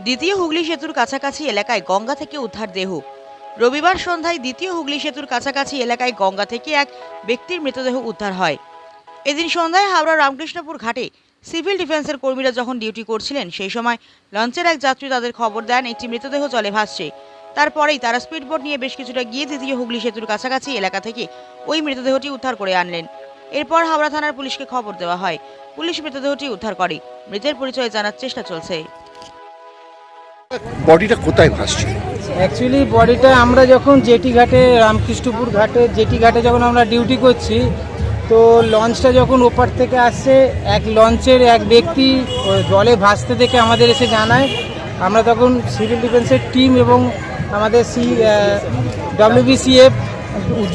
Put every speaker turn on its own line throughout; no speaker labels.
দ্বিতীয় হুগলি সেতুর কাছাকাছি এলাকায় গঙ্গা থেকে উদ্ধার দেহ। রবিবার সন্ধ্যায় দ্বিতীয় হুগলি সেতুর কাছাকাছি এলাকায় গঙ্গা থেকে এক ব্যক্তির মৃতদেহ উদ্ধার হয়। এদিন সন্ধ্যায় হাওড়া রামকৃষ্ণপুর ঘাটে সিভিল ডিফেন্সের কর্মীরা যখন ডিউটি করছিলেন, সেই সময় লঞ্চের এক যাত্রী তাদের খবর দেন, একটি মৃতদেহ জলে ভাসছে। তারপরেই তারা স্পিডবোট নিয়ে বেশ কিছুটা গিয়ে দ্বিতীয় হুগলি সেতুর কাছাকাছি এলাকা থেকে ওই মৃতদেহটি উদ্ধার করে আনলেন। এরপর হাওড়া থানার পুলিশকে খবর দেওয়া হয়। পুলিশ মৃতদেহটি উদ্ধার করে। মৃতের পরিচয় জানার চেষ্টা চলছে।
বডিটা কোথায় ভাসছে?
অ্যাকচুয়ালি বডিটা আমরা যখন জেটি ঘাটে, রামকৃষ্ণপুর ঘাটে, জেটি ঘাটে যখন আমরা ডিউটি করছি, তো লঞ্চটা যখন ওপার থেকে আসছে এক লঞ্চের এক ব্যক্তি জলে ভাসতে দেখে আমাদের এসে জানায়। আমরা তখন সিভিল ডিফেন্সের টিম এবং আমাদের সি ডব্লিউবিসিএফ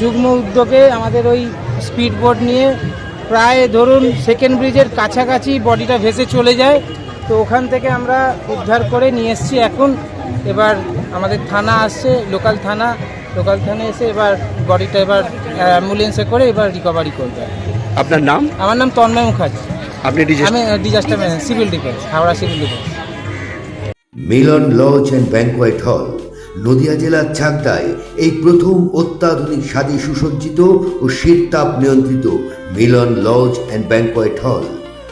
যুগ্ম উদ্যোগে আমাদের ওই স্পিড বোট নিয়ে প্রায় ধরুন সেকেন্ড ব্রিজের কাছাকাছি বডিটা ভেসে চলে যায়। তো ওখান থেকে আমরা উদ্ধার করে নিয়ে এসেছি এখন। এবার আমাদের থানা আসছে লোকাল থানা। লোকাল থানা এসে এবার বডিটা এবার অ্যাম্বুলেন্সে করে এবার রিকভারি করবে।
আপনার নাম?
আমার নাম তন্ময় মুখার্জি।
আপনি ডিজে
আমি disaster civil defence Howrah civil defence
Milan Lodge and Banquet Hall Nadia জেলার চাকদায় এই প্রথম অত্যাধুনিক স্বাদে সুসজ্জিত ও শীত তাপ নিয়ন্ত্রিত মিলন লজ অ্যান্ড ব্যাংকোয়েট হল।